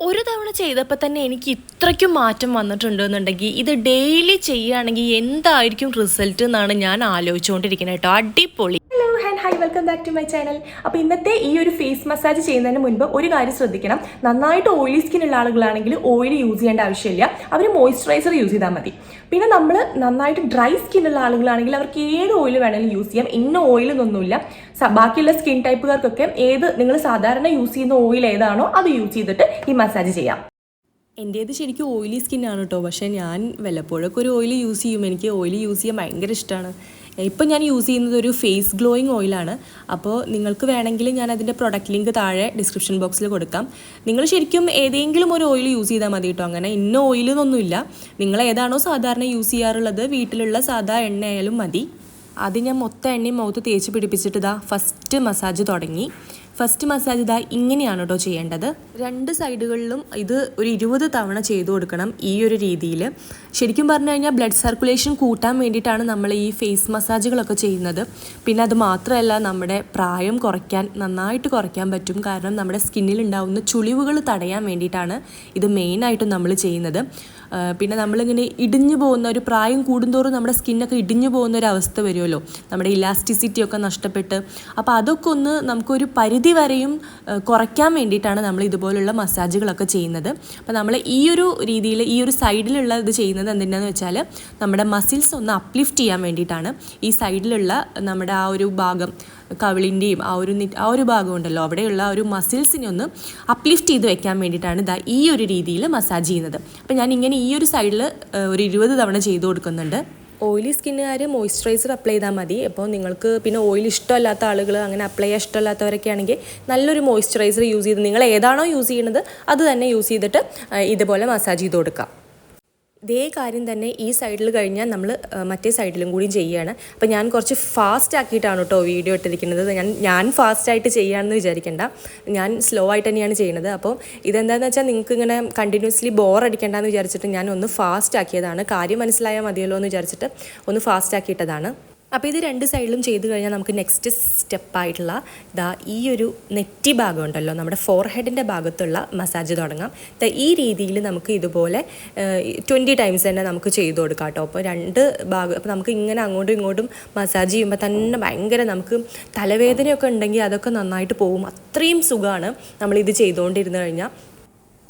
ഒരു തവണ ചെയ്തപ്പോൾ തന്നെ എനിക്ക് ഇത്രയ്ക്കും മാറ്റം വന്നിട്ടുണ്ട് എന്നുണ്ടെങ്കിൽ ഇത് ഡെയിലി ചെയ്യുകയാണെങ്കിൽ എന്തായിരിക്കും റിസൾട്ട് എന്നാണ് ഞാൻ ആലോചിച്ചുകൊണ്ടിരിക്കുന്നത് കേട്ടോ. അടിപൊളി. Hello and hi welcome back to my channel അപ്പോൾ ഇന്നത്തെ ഈ ഒരു ഫേസ് മസാജ് ചെയ്യുന്നതിന് മുൻപ് ഒരു കാര്യം ശ്രദ്ധിക്കണം. നന്നായിട്ട് ഓയിലി സ്കിൻ ഉള്ള ആളുകളാണെങ്കിൽ ഓയിൽ യൂസ് ചെയ്യേണ്ട ആവശ്യമില്ല. അവർ മോയ്സ്ചറൈസർ യൂസ് ചെയ്താൽ മതി. പിന്നെ നമ്മൾ നന്നായിട്ട് ഡ്രൈ സ്കിൻ ഉള്ള ആളുകളാണെങ്കിൽ അവർക്ക് ഏത് ഓയിൽ വേണമെങ്കിലും യൂസ് ചെയ്യാം. ഇന്ന ഓയിൽ ബാക്കിയുള്ള സ്കിൻ ടൈപ്പുകാർക്കൊക്കെ ഏത് നിങ്ങൾ സാധാരണ യൂസ് ചെയ്യുന്ന ഓയിൽ ഏതാണോ അത് യൂസ് ചെയ്തിട്ട് ഈ മസാജ് ചെയ്യാം. എന്റേത് ശരിക്കും ഓയിലി സ്കിന്നാണ് കേട്ടോ പക്ഷേ ഞാൻ വല്ലപ്പോഴൊക്കെ ഒരു ഓയിൽ യൂസ് ചെയ്യും. എനിക്ക് ഓയിൽ യൂസ് ചെയ്യാൻ ഭയങ്കര ഇഷ്ടമാണ് ഇപ്പം ഞാൻ യൂസ് ചെയ്യുന്നത് ഒരു ഫേസ് ഗ്ലോയിങ് ഓയിലാണ്. അപ്പോൾ നിങ്ങൾക്ക് വേണമെങ്കിൽ ഞാൻ അതിന്റെ പ്രൊഡക്റ്റ് ലിങ്ക് താഴെ ഡിസ്ക്രിപ്ഷൻ ബോക്സിൽ കൊടുക്കാം. നിങ്ങൾ ശരിക്കും ഏതെങ്കിലും ഒരു ഓയിൽ യൂസ് ചെയ്താൽ മതി കേട്ടോ അങ്ങനെ. ഇന്ന ഓയിൽ എന്നൊന്നുമില്ല നിങ്ങൾ ഏതാണോ സാധാരണ യൂസ് ചെയ്യാറുള്ളത് വീട്ടിലുള്ള സാധാ എണ്ണ ആയാലും മതി. അത് ഞാൻ മൊത്തം എണ്ണയും മൗത്ത് തേച്ച് പിടിപ്പിച്ചിട്ട് ഇതാ ഫസ്റ്റ് മസാജ് തുടങ്ങി. ഫസ്റ്റ് മസാജ് ഇതാ ഇങ്ങനെയാണ് കേട്ടോ ചെയ്യേണ്ടത്. രണ്ട് സൈഡുകളിലും ഇത് ഒരു ഇരുപത് തവണ ചെയ്തു കൊടുക്കണം ഈ ഒരു രീതിയിൽ ശരിക്കും പറഞ്ഞു കഴിഞ്ഞാൽ ബ്ലഡ് സർക്കുലേഷൻ കൂട്ടാൻ വേണ്ടിയിട്ടാണ് നമ്മൾ ഈ ഫേസ് മസാജുകളൊക്കെ ചെയ്യുന്നത്. പിന്നെ അത് മാത്രമല്ല നമ്മുടെ പ്രായം കുറയ്ക്കാൻ നന്നായിട്ട് കുറയ്ക്കാൻ പറ്റും. കാരണം നമ്മുടെ സ്കിന്നിൽ ഉണ്ടാകുന്ന ചുളിവുകൾ തടയാൻ വേണ്ടിയിട്ടാണ് ഇത് മെയിനായിട്ടും നമ്മൾ ചെയ്യുന്നത്. പിന്നെ നമ്മളിങ്ങനെ ഇടിഞ്ഞു പോകുന്ന ഒരു പ്രായം കൂടുന്തോറും നമ്മുടെ സ്കിന്നൊക്കെ ഇടിഞ്ഞു പോകുന്ന ഒരു അവസ്ഥ വരുമല്ലോ. നമ്മുടെ ഇലാസ്റ്റിസിറ്റി ഒക്കെ നഷ്ടപ്പെട്ട്. അപ്പോൾ അതൊക്കെ ഒന്ന് നമുക്കൊരു പരിധി വരെയും കുറയ്ക്കാൻ വേണ്ടിയിട്ടാണ് നമ്മൾ ഇതുപോലുള്ള മസാജുകളൊക്കെ ചെയ്യുന്നത്. അപ്പോൾ നമ്മൾ ഈ ഒരു രീതിയിൽ ഈ ഒരു സൈഡിലുള്ള ഇത് ചെയ്യുന്നത് എന്തിനാന്ന് വെച്ചാൽ നമ്മുടെ മസിൽസ് ഒന്ന് അപ്ലിഫ്റ്റ് ചെയ്യാൻ വേണ്ടിയിട്ടാണ്. ഈ സൈഡിലുള്ള നമ്മുടെ ആ ഒരു ഭാഗം കവിളിന്റെയും ആ ഒരു ആ ഒരു ഭാഗം ഉണ്ടല്ലോ അവിടെയുള്ള ഒരു മസിൽസിനെ ഒന്ന് അപ്ലിഫ്റ്റ് ചെയ്ത് വെക്കാൻ വേണ്ടിയിട്ടാണ് ഇതാ ഈ ഒരു രീതിയിൽ മസാജ് ചെയ്യുന്നത്. അപ്പോൾ ഞാൻ ഇങ്ങനെ ഈ ഒരു സൈഡിൽ ഒരു ഇരുപത് തവണ ചെയ്തു കൊടുക്കുന്നുണ്ട്. ഓയിലി സ്കിന്നുകാർ മോയ്സ്ചറൈസർ അപ്ലൈ ചെയ്താൽ മതി. അപ്പോൾ നിങ്ങൾക്ക് പിന്നെ ഓയിൽ ഇഷ്ടമല്ലാത്ത ആളുകൾ അങ്ങനെ അപ്ലൈ ചെയ്യാൻ ഇഷ്ടമല്ലാത്തവരൊക്കെ ആണെങ്കിൽ നല്ലൊരു മോയ്സ്ചറൈസർ യൂസ് ചെയ്ത് നിങ്ങൾ ഏതാണോ യൂസ് ചെയ്യുന്നത് അത് തന്നെ യൂസ് ചെയ്തിട്ട് ഇതുപോലെ മസാജ് ചെയ്ത് കൊടുക്കാം. ഇതേ കാര്യം തന്നെ ഈ സൈഡിൽ കഴിഞ്ഞാൽ നമ്മൾ മറ്റേ സൈഡിലും കൂടി ചെയ്യുകയാണ്. അപ്പോൾ ഞാൻ കുറച്ച് ഫാസ്റ്റ് ആക്കിയിട്ടാണ് കേട്ടോ വീഡിയോ ഇട്ടിരിക്കുന്നത്. ഞാൻ ഞാൻ ഫാസ്റ്റായിട്ട് ചെയ്യാമെന്ന് വിചാരിക്കേണ്ട. ഞാൻ സ്ലോ ആയിട്ട് തന്നെയാണ് ചെയ്യുന്നത്. അപ്പോൾ ഇതെന്താണെന്ന് വെച്ചാൽ നിങ്ങൾക്ക് ഇങ്ങനെ കണ്ടിന്യൂസ്ലി ബോർ അടിക്കേണ്ടെന്ന് വിചാരിച്ചിട്ട് ഞാൻ ഒന്ന് ഫാസ്റ്റ് ആക്കിയതാണ്. കാര്യം മനസ്സിലായാൽ മതിയല്ലോ എന്ന് വിചാരിച്ചിട്ട് ഒന്ന് ഫാസ്റ്റ് ആക്കിയിട്ടതാണ്. അപ്പോൾ ഇത് രണ്ട് സൈഡിലും ചെയ്ത് കഴിഞ്ഞാൽ നമുക്ക് നെക്സ്റ്റ് സ്റ്റെപ്പായിട്ടുള്ള ഇതാ ഈ ഒരു നെറ്റി ഭാഗം ഉണ്ടല്ലോ നമ്മുടെ ഫോർഹെഡിന്റെ ഭാഗത്തുള്ള മസാജ് തുടങ്ങാം. ഈ രീതിയിൽ നമുക്ക് ഇതുപോലെ ട്വന്റി ടൈംസ് തന്നെ നമുക്ക് ചെയ്ത് കൊടുക്കാം കേട്ടോ. അപ്പോൾ രണ്ട് ഭാഗം അപ്പോൾ നമുക്ക് ഇങ്ങനെ അങ്ങോട്ടും ഇങ്ങോട്ടും മസാജ് ചെയ്യുമ്പോൾ തന്നെ ഭയങ്കര നമുക്ക് തലവേദനയൊക്കെ ഉണ്ടെങ്കിൽ അതൊക്കെ നന്നായിട്ട് പോകും. അത്രയും സുഖമാണ് നമ്മളിത് ചെയ്തുകൊണ്ടിരുന്ന് കഴിഞ്ഞാൽ.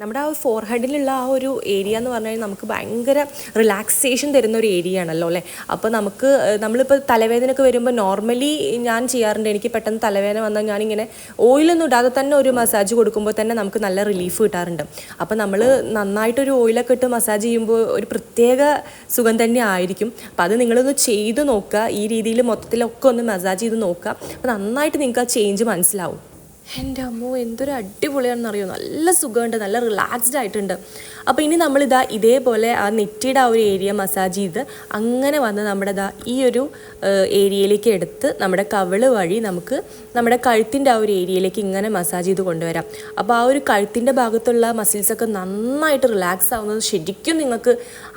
നമ്മുടെ ആ ഫോർ ഫോർഹെഡിലുള്ള ആ ഒരു ഏരിയ എന്ന് പറഞ്ഞു കഴിഞ്ഞാൽ നമുക്ക് ഭയങ്കര റിലാക്സേഷൻ തരുന്ന ഒരു ഏരിയ ആണല്ലോ അല്ലേ? അപ്പോൾ നമുക്ക് നമ്മളിപ്പോൾ തലവേദനയൊക്കെ വരുമ്പോൾ നോർമലി ഞാൻ ചെയ്യാറുണ്ട്. എനിക്ക് പെട്ടെന്ന് തലവേദന വന്നാൽ ഞാനിങ്ങനെ ഓയിലൊന്നും ഇടാതെ തന്നെ ഒരു മസാജ് കൊടുക്കുമ്പോൾ തന്നെ നമുക്ക് നല്ല റിലീഫ് കിട്ടാറുണ്ട്. അപ്പോൾ നമ്മൾ നന്നായിട്ടൊരു ഓയിലൊക്കെ ഇട്ട് മസാജ് ചെയ്യുമ്പോൾ ഒരു പ്രത്യേക സുഖം തന്നെ ആയിരിക്കും. അപ്പോൾ അത് നിങ്ങളൊന്ന് ചെയ്ത് നോക്കുക. ഈ രീതിയിൽ മൊത്തത്തിലൊക്കെ ഒന്ന് മസാജ് ചെയ്ത് നോക്കുക. അപ്പോൾ നന്നായിട്ട് നിങ്ങൾക്ക് ആ ചേഞ്ച് മനസ്സിലാവും. എന്റെ അമ്മോ എന്തൊരു അടിപൊളിയാണെന്നറിയോ നല്ല സുഖമുണ്ട് നല്ല റിലാക്സ്ഡ് ആയിട്ടുണ്ട്. അപ്പോൾ ഇനി നമ്മളിതാ ഇതേപോലെ ആ നെറ്റിയുടെ ആ ഒരു ഏരിയ മസാജ് ചെയ്ത് അങ്ങനെ വന്ന് നമ്മുടെ ഇതാ ഈ ഒരു ഏരിയയിലേക്ക് എടുത്ത് നമ്മുടെ കവിൾ വഴി നമുക്ക് നമ്മുടെ കഴുത്തിന്റെ ആ ഒരു ഏരിയയിലേക്ക് ഇങ്ങനെ മസാജ് ചെയ്ത് കൊണ്ടുവരാം. അപ്പോൾ ആ ഒരു കഴുത്തിന്റെ ഭാഗത്തുള്ള മസിൽസൊക്കെ നന്നായിട്ട് റിലാക്സ് ആവുന്നത് ശരിക്കും നിങ്ങൾക്ക്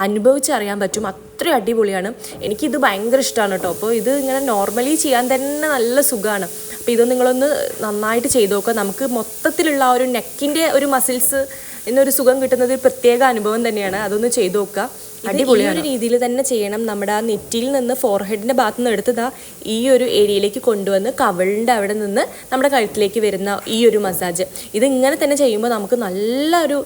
അനുഭവിച്ചറിയാൻ പറ്റും. അത്രയും അടിപൊളിയാണ്. എനിക്കിത് ഭയങ്കര ഇഷ്ടമാണ് കേട്ടോ അപ്പോൾ ഇത് ഇങ്ങനെ നോർമലി ചെയ്യാൻ തന്നെ നല്ല സുഖമാണ് അപ്പോൾ ഇത് നിങ്ങളൊന്ന് നന്നായിട്ട് ചെയ്ത് നോക്കുക നമുക്ക് മൊത്തത്തിലുള്ള ആ ഒരു നെക്കിന്റെ ഒരു മസിൽസ് എന്നൊരു സുഖം കിട്ടുന്നത് ഒരു പ്രത്യേക അനുഭവം തന്നെയാണ്. അതൊന്ന് ചെയ്തു നോക്കുക. അടിപൊളിയാണ്. ഒരു രീതിയിൽ തന്നെ ചെയ്യണം. നമ്മുടെ ആ നെറ്റിയിൽ നിന്ന് ഫോർഹെഡിന്റെ ഭാഗത്ത് നിന്ന് എടുത്തതാ ഈ ഒരു ഏരിയയിലേക്ക് കൊണ്ടുവന്ന് കവിളിന്റെ അവിടെ നിന്ന് നമ്മുടെ കഴുത്തിലേക്ക് വരുന്ന ഈ ഒരു മസാജ് ഇത് ഇങ്ങനെ തന്നെ ചെയ്യുമ്പോൾ നമുക്ക് നല്ലൊരു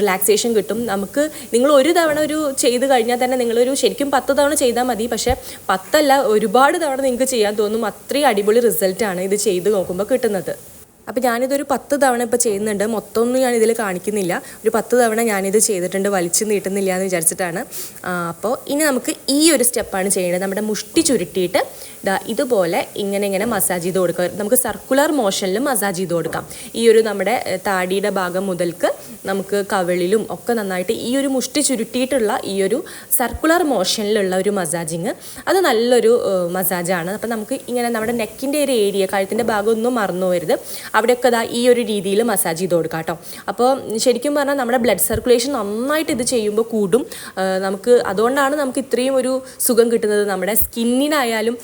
റിലാക്സേഷൻ കിട്ടും. നമുക്ക് നിങ്ങൾ ഒരു തവണ ഒരു ചെയ്ത് കഴിഞ്ഞാൽ തന്നെ നിങ്ങളൊരു ശരിക്കും പത്ത് തവണ ചെയ്താൽ മതി. പക്ഷേ പത്തല്ല ഒരുപാട് തവണ നിങ്ങൾക്ക് ചെയ്യാൻ തോന്നും. അത്രയും അടിപൊളി റിസൾട്ടാണ് ഇത് ചെയ്ത് നോക്കുമ്പോൾ കിട്ടുന്നത്. അപ്പോൾ ഞാനിതൊരു പത്ത് തവണ ഇപ്പോൾ ചെയ്യുന്നുണ്ട്. മൊത്തമൊന്നും ഞാൻ ഇതിൽ കാണിക്കുന്നില്ല. ഒരു പത്ത് തവണ ഞാനിത് ചെയ്തിട്ടുണ്ട്. വലിച്ചു നീട്ടുന്നില്ല എന്ന് വിചാരിച്ചിട്ടാണ് അപ്പോൾ ഇനി നമുക്ക് ഈ ഒരു സ്റ്റെപ്പാണ് ചെയ്യേണ്ടത്. നമ്മുടെ മുഷ്ടി ചുരുട്ടിയിട്ട് ദാ ഇതുപോലെ ഇങ്ങനെ ഇങ്ങനെ മസാജ് ചെയ്ത് കൊടുക്കുക. നമുക്ക് സർക്കുലർ മോഷനിലും മസാജ് ചെയ്ത് കൊടുക്കാം. ഈ ഒരു നമ്മുടെ താടിയുടെ ഭാഗം മുതൽക്ക് നമുക്ക് കവിളിലും ഒക്കെ നന്നായിട്ട് ഈ ഒരു മുഷ്ടി ചുരുട്ടിയിട്ടുള്ള ഈ ഒരു സർക്കുലർ മോഷനിലുള്ള ഒരു മസാജിങ്. അത് നല്ലൊരു മസാജാണ്. അപ്പം നമുക്ക് ഇങ്ങനെ നമ്മുടെ നെക്കിന്റെ ഒരു ഏരിയ കഴുത്തിന്റെ ഭാഗം ഒന്നും മറന്നു പോകരുത് അവിടെയൊക്കെ ദാ ഈ ഒരു രീതിയിൽ മസാജ് ചെയ്ത് കൊടുക്കാം കേട്ടോ. അപ്പോൾ ശരിക്കും പറഞ്ഞാൽ നമ്മുടെ ബ്ലഡ് സർക്കുലേഷൻ നന്നായിട്ട് ഇത് ചെയ്യുമ്പോൾ കൂടും. നമുക്ക് അതുകൊണ്ടാണ് നമുക്ക് ഇത്രയും ഒരു സുഖം കിട്ടുന്നത്. നമ്മുടെ സ്കിന്നിനായാലും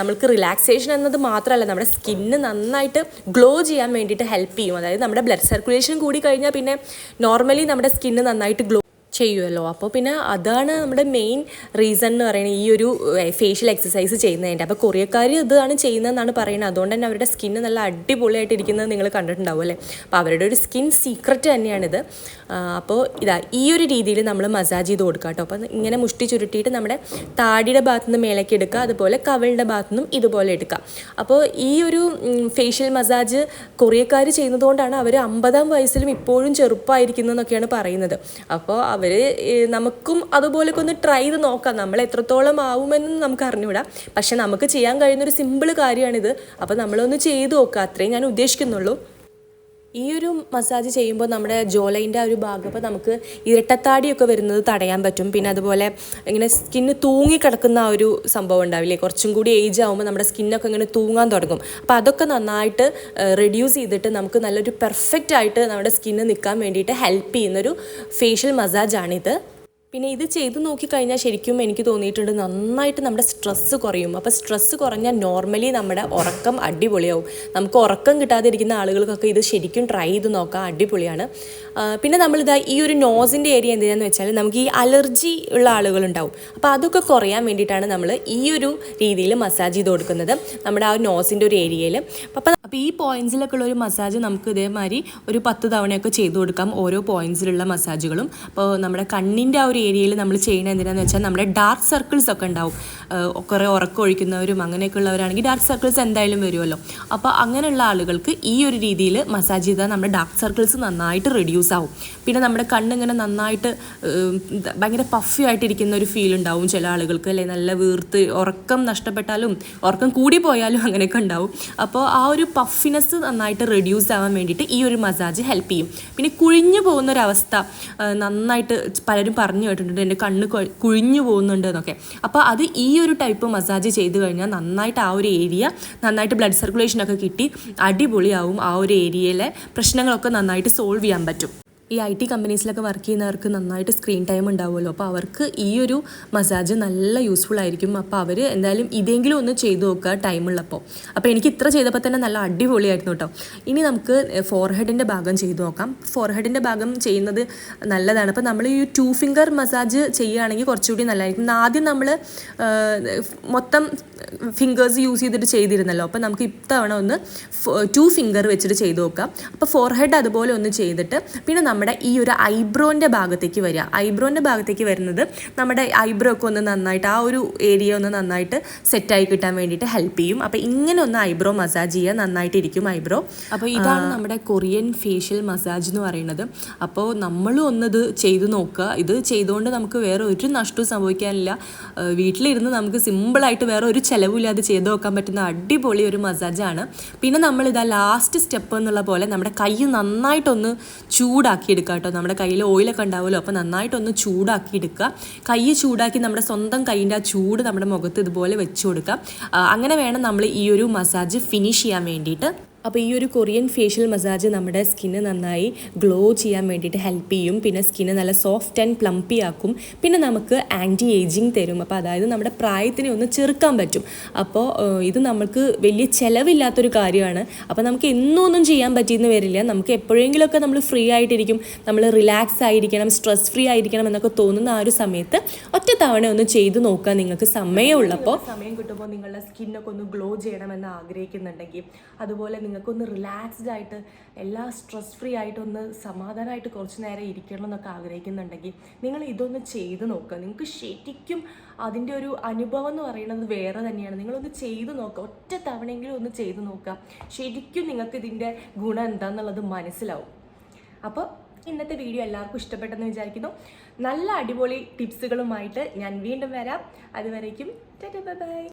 നമുക്ക് റിലാക്സേഷൻ എന്നത് മാത്രമല്ല നമ്മുടെ സ്കിന്ന് നന്നായിട്ട് ഗ്ലോ ചെയ്യാൻ വേണ്ടിയിട്ട് ഹെൽപ്പ് ചെയ്യും. അതായത് നമ്മുടെ ബ്ലഡ് സർക്കുലേഷൻ കൂടി കഴിഞ്ഞാൽ പിന്നെ നോർമലി നമ്മുടെ സ്കിന്ന് നന്നായിട്ട് ഗ്ലോ ചെയ്യുമല്ലോ അപ്പോൾ പിന്നെ അതാണ് നമ്മുടെ മെയിൻ റീസൺ എന്ന് പറയുന്നത് ഈ ഒരു ഫേഷ്യൽ എക്സസൈസ് ചെയ്യുന്നതിന്റെ. അപ്പോൾ കൊറിയക്കാർ ഇതാണ് ചെയ്യുന്നതെന്നാണ് പറയുന്നത്. അതുകൊണ്ട് തന്നെ അവരുടെ സ്കിന്ന് നല്ല അടിപൊളിയായിട്ട് ഇരിക്കുന്നത് നിങ്ങൾ കണ്ടിട്ടുണ്ടാവും അല്ലേ? അപ്പോൾ അവരുടെ ഒരു സ്കിൻ സീക്രട്ട് തന്നെയാണിത്. അപ്പോൾ ഇതാ ഈ ഒരു രീതിയിൽ നമ്മൾ മസാജ് ചെയ്ത് കൊടുക്കുക കേട്ടോ. അപ്പോൾ ഇങ്ങനെ മുഷ്ടി ചുരുട്ടിയിട്ട് നമ്മുടെ താടിയുടെ ഭാഗത്തു നിന്ന് മേലേക്ക് എടുക്കുക അതുപോലെ കവളിന്റെ ഭാഗത്തു നിന്നും ഇതുപോലെ എടുക്കുക. അപ്പോൾ ഈ ഒരു ഫേഷ്യൽ മസാജ് കൊറിയക്കാർ ചെയ്യുന്നതുകൊണ്ടാണ് അവർ അമ്പതാം വയസ്സിലും ഇപ്പോഴും ചെറുപ്പമായിരിക്കുന്നതെന്നൊക്കെയാണ് പറയുന്നത്. അപ്പോൾ അവർ നമുക്കും അതുപോലെയൊക്കെ ഒന്ന് ട്രൈ ചെയ്ത് നോക്കാം. നമ്മൾ എത്രത്തോളം ആവുമെന്ന് നമുക്ക് അറിഞ്ഞുകൂടാ. പക്ഷെ നമുക്ക് ചെയ്യാൻ കഴിയുന്ന ഒരു സിമ്പിൾ കാര്യമാണിത്. അപ്പോൾ നമ്മളൊന്ന് ചെയ്ത് നോക്കുക അത്രയും ഞാൻ ഉദ്ദേശിക്കുന്നുള്ളൂ. ഈ ഒരു മസാജ് ചെയ്യുമ്പോൾ നമ്മുടെ ജോലൈന്റെ ആ ഒരു ഭാഗം അപ്പോൾ നമുക്ക് ഇരട്ടത്താടിയൊക്കെ വരുന്നത് തടയാൻ പറ്റും. പിന്നെ അതുപോലെ ഇങ്ങനെ സ്കിന്ന് തൂങ്ങിക്കിടക്കുന്ന ആ ഒരു സംഭവം ഉണ്ടാവില്ലേ? കുറച്ചും കൂടി ഏജ് ആകുമ്പോൾ നമ്മുടെ സ്കിന്നൊക്കെ ഇങ്ങനെ തൂങ്ങാൻ തുടങ്ങും. അപ്പോൾ അതൊക്കെ നന്നായിട്ട് റെഡ്യൂസ് ചെയ്തിട്ട് നമുക്ക് നല്ലൊരു പെർഫെക്റ്റ് ആയിട്ട് നമ്മുടെ സ്കിന്ന് നിൽക്കാൻ വേണ്ടിയിട്ട് ഹെൽപ്പ് ചെയ്യുന്നൊരു ഫേഷ്യൽ മസാജാണിത് പിന്നെ ഇത് ചെയ്ത് നോക്കിക്കഴിഞ്ഞാൽ ശരിക്കും എനിക്ക് തോന്നിയിട്ടുണ്ട് നന്നായിട്ട് നമ്മുടെ സ്ട്രെസ്സ് കുറയും. അപ്പോൾ സ്ട്രെസ്സ് കുറഞ്ഞാൽ നോർമലി നമ്മുടെ ഉറക്കം അടിപൊളിയാവും. നമുക്ക് ഉറക്കം കിട്ടാതിരിക്കുന്ന ആളുകൾക്കൊക്കെ ഇത് ശരിക്കും ട്രൈ ചെയ്ത് നോക്കാം അടിപൊളിയാണ്. പിന്നെ നമ്മളിതാ ഈ ഒരു നോസിന്റെ ഏരിയ എന്തിനാന്ന് വെച്ചാൽ നമുക്ക് ഈ അലർജി ഉള്ള ആളുകളുണ്ടാവും. അപ്പോൾ അതൊക്കെ കുറയാൻ വേണ്ടിയിട്ടാണ് നമ്മൾ ഈ ഒരു രീതിയിൽ മസാജ് ചെയ്ത് കൊടുക്കുന്നത്. നമ്മുടെ ആ നോസിന്റെ ഒരു ഏരിയയിൽ അപ്പോൾ അപ്പോൾ ഈ പോയിൻസിലൊക്കെ ഉള്ള ഒരു മസാജ് നമുക്ക് ഇതേമാതിരി ഒരു പത്ത് തവണയൊക്കെ ചെയ്ത് കൊടുക്കാം ഓരോ പോയിൻസിലുള്ള മസാജുകളും അപ്പോൾ നമ്മുടെ കണ്ണിന്റെ ആ ഒരു ഏരിയയിൽ നമ്മൾ ചെയ്യുന്നത് എന്തിനാന്ന് വെച്ചാൽ നമ്മുടെ ഡാർക്ക് സർക്കിൾസ് ഒക്കെ ഉണ്ടാവും. കുറേ ഉറക്കം ഒഴിക്കുന്നവരും അങ്ങനെയൊക്കെ ഉള്ളവരാണെങ്കിൽ ഡാർക്ക് സർക്കിൾസ് എന്തായാലും വരുമല്ലോ. അപ്പോൾ അങ്ങനെയുള്ള ആളുകൾക്ക് ഈ ഒരു രീതിയിൽ മസാജ് ചെയ്താൽ നമ്മുടെ ഡാർക്ക് സർക്കിൾസ് നന്നായിട്ട് റെഡ്യൂസ് ആവും. പിന്നെ നമ്മുടെ കണ്ണിങ്ങനെ നന്നായിട്ട് ഭയങ്കര പഫി ആയിട്ടിരിക്കുന്ന ഒരു ഫീൽ ഉണ്ടാവും ചില ആളുകൾക്ക് അല്ലെ? നല്ല വീർത്ത് ഉറക്കം നഷ്ടപ്പെട്ടാലും ഉറക്കം കൂടി പോയാലും അങ്ങനെയൊക്കെ ഉണ്ടാവും. അപ്പോൾ ആ ഒരു പഫിനെസ് നന്നായിട്ട് റെഡ്യൂസ് ആവാൻ വേണ്ടിയിട്ട് ഈ ഒരു മസാജ് ഹെൽപ്പ് ചെയ്യും. പിന്നെ കുഴിഞ്ഞു പോകുന്ന ഒരു അവസ്ഥ നന്നായിട്ട് പലരും പറഞ്ഞു കേട്ടിട്ടുണ്ട്. എന്റെ കണ്ണ് കുഴിഞ്ഞു പോകുന്നുണ്ട് എന്നൊക്കെ അപ്പോൾ അത് ഈ ഒരു ടൈപ്പ് മസാജ് ചെയ്ത് കഴിഞ്ഞാൽ നന്നായിട്ട് ആ ഒരു ഏരിയ നന്നായിട്ട് ബ്ലഡ് സർക്കുലേഷനൊക്കെ കിട്ടി അടിപൊളിയാവും ആ ഒരു ഏരിയയിലെ പ്രശ്നങ്ങളൊക്കെ നന്നായിട്ട് സോൾവ് ചെയ്യാൻ പറ്റും. ഈ ഐ ടി കമ്പനീസിലൊക്കെ വർക്ക് ചെയ്യുന്നവർക്ക് നന്നായിട്ട് സ്ക്രീൻ ടൈം ഉണ്ടാവുമല്ലോ. അപ്പോൾ അവർക്ക് ഈ ഒരു മസാജ് നല്ല യൂസ്ഫുൾ ആയിരിക്കും. അപ്പോൾ അവർ എന്തായാലും ഇതെങ്കിലും ഒന്ന് ചെയ്തു നോക്കുക ടൈമുള്ളപ്പോൾ അപ്പോൾ എനിക്ക് ഇത്ര ചെയ്തപ്പോൾ തന്നെ നല്ല അടിപൊളിയായിരുന്നു കേട്ടോ. ഇനി നമുക്ക് ഫോർഹെഡിന്റെ ഭാഗം ചെയ്തു നോക്കാം. ഫോർഹെഡിന്റെ ഭാഗം ചെയ്യുന്നത് നല്ലതാണ്. അപ്പോൾ നമ്മൾ ഈ ടു ഫിംഗർ മസാജ് ചെയ്യുകയാണെങ്കിൽ കുറച്ചുകൂടി നല്ലതായിരിക്കും. ആദ്യം നമ്മൾ മൊത്തം ഫിംഗേഴ്സ് യൂസ് ചെയ്തിട്ട് ചെയ്തിരുന്നല്ലോ. അപ്പോൾ നമുക്ക് ഇത്തവണ ഒന്ന് ടു ഫിംഗർ വെച്ചിട്ട് ചെയ്തു നോക്കാം. അപ്പോൾ ഫോർഹെഡ് അതുപോലെ ഒന്ന് ചെയ്തിട്ട് പിന്നെ നമ്മുടെ ഈ ഒരു ഐബ്രോന്റെ ഭാഗത്തേക്ക് വരിക. ഐബ്രോന്റെ ഭാഗത്തേക്ക് വരുന്നത് നമ്മുടെ ഐബ്രോ ഒക്കെ ഒന്ന് നന്നായിട്ട് ആ ഒരു ഏരിയ ഒന്ന് നന്നായിട്ട് സെറ്റായി കിട്ടാൻ വേണ്ടിയിട്ട് ഹെൽപ്പ് ചെയ്യും. അപ്പോൾ ഇങ്ങനെ ഒന്ന് ഐബ്രോ മസാജ് ചെയ്യുക നന്നായിട്ടിരിക്കും ഐബ്രോ. അപ്പോൾ ഇതാണ് നമ്മുടെ കൊറിയൻ ഫേഷ്യൽ മസാജ് എന്ന് പറയുന്നത്. അപ്പോൾ നമ്മളും ഒന്നത് ചെയ്തു നോക്കുക ഇത് ചെയ്തുകൊണ്ട് നമുക്ക് വേറെ ഒരു നഷ്ടവും സംഭവിക്കാനില്ല. വീട്ടിലിരുന്ന് നമുക്ക് സിമ്പിളായിട്ട് വേറെ ഒരു ചിലവില്ലാതെ ചെയ്ത് നോക്കാൻ പറ്റുന്ന അടിപൊളി ഒരു മസാജാണ് പിന്നെ നമ്മളിതാ ലാസ്റ്റ് സ്റ്റെപ്പ് എന്നുള്ള പോലെ നമ്മുടെ കൈ നന്നായിട്ടൊന്ന് ചൂടാക്കി എടുക്കുക കേട്ടോ നമ്മുടെ കയ്യിൽ ഓയിലൊക്കെ ഉണ്ടാവുമല്ലോ അപ്പോൾ നന്നായിട്ടൊന്ന് ചൂടാക്കി എടുക്കുക കൈ ചൂടാക്കി നമ്മുടെ സ്വന്തം കൈയിന്റെ ആ ചൂട് നമ്മുടെ മുഖത്ത് ഇതുപോലെ വെച്ച് കൊടുക്കുക. അങ്ങനെ വേണം നമ്മൾ ഈ ഒരു മസാജ് ഫിനിഷ് ചെയ്യാൻ വേണ്ടിയിട്ട്. അപ്പോൾ ഈ ഒരു കൊറിയൻ ഫേഷ്യൽ മസാജ് നമ്മുടെ സ്കിന്ന് നന്നായി ഗ്ലോ ചെയ്യാൻ വേണ്ടിയിട്ട് ഹെൽപ്പ് ചെയ്യും. പിന്നെ സ്കിന്ന് നല്ല സോഫ്റ്റ് ആൻഡ് പ്ലംപി ആക്കും. പിന്നെ നമുക്ക് ആന്റി ഏജിങ് തരും. അപ്പോൾ അതായത് നമ്മുടെ പ്രായത്തിനെ ഒന്ന് ചെറുക്കാൻ പറ്റും. അപ്പോൾ ഇത് നമുക്ക് വലിയ ചിലവില്ലാത്തൊരു കാര്യമാണ്. അപ്പോൾ നമുക്ക് എന്നൊന്നും ചെയ്യാൻ പറ്റിയെന്ന് വരില്ല. നമുക്ക് എപ്പോഴെങ്കിലുമൊക്കെ നമ്മൾ ഫ്രീ ആയിട്ടിരിക്കും. നമ്മൾ റിലാക്സ് ആയിരിക്കണം സ്ട്രെസ് ഫ്രീ ആയിരിക്കണം എന്നൊക്കെ തോന്നുന്ന ആ ഒരു സമയത്ത് ഒറ്റ തവണ ഒന്ന് ചെയ്ത് നോക്കുക നിങ്ങൾക്ക് സമയമുള്ളപ്പോൾ സമയം കിട്ടുമ്പോൾ നിങ്ങളുടെ സ്കിന്നൊക്കെ ഒന്ന് ഗ്ലോ ചെയ്യണമെന്ന് ആഗ്രഹിക്കുന്നുണ്ടെങ്കിൽ അതുപോലെ നിങ്ങൾക്കൊന്ന് റിലാക്സ്ഡ് ആയിട്ട് എല്ലാ സ്ട്രെസ് ഫ്രീ ആയിട്ട് ഒന്ന് സമാധാനമായിട്ട് കുറച്ച് നേരം ഇരിക്കണം എന്നൊക്കെ ആഗ്രഹിക്കുന്നുണ്ടെങ്കിൽ നിങ്ങൾ ഇതൊന്ന് ചെയ്ത് നോക്കുക. നിങ്ങൾക്ക് ശരിക്കും അതിന്റെ ഒരു അനുഭവം എന്ന് പറയുന്നത് വേറെ തന്നെയാണ്. നിങ്ങളൊന്ന് ചെയ്ത് നോക്കുക. ഒറ്റ തവണയെങ്കിലും ഒന്ന് ചെയ്ത് നോക്കുക. ശരിക്കും നിങ്ങൾക്ക് ഇതിന്റെ ഗുണം എന്താണെന്നുള്ളത് മനസ്സിലാവും. അപ്പോൾ ഇന്നത്തെ വീഡിയോ എല്ലാവർക്കും ഇഷ്ടപ്പെട്ടെന്ന് വിചാരിക്കുന്നു. നല്ല അടിപൊളി ടിപ്സുകളുമായിട്ട് ഞാൻ വീണ്ടും വരാം. അതുവരേക്കും ബൈ.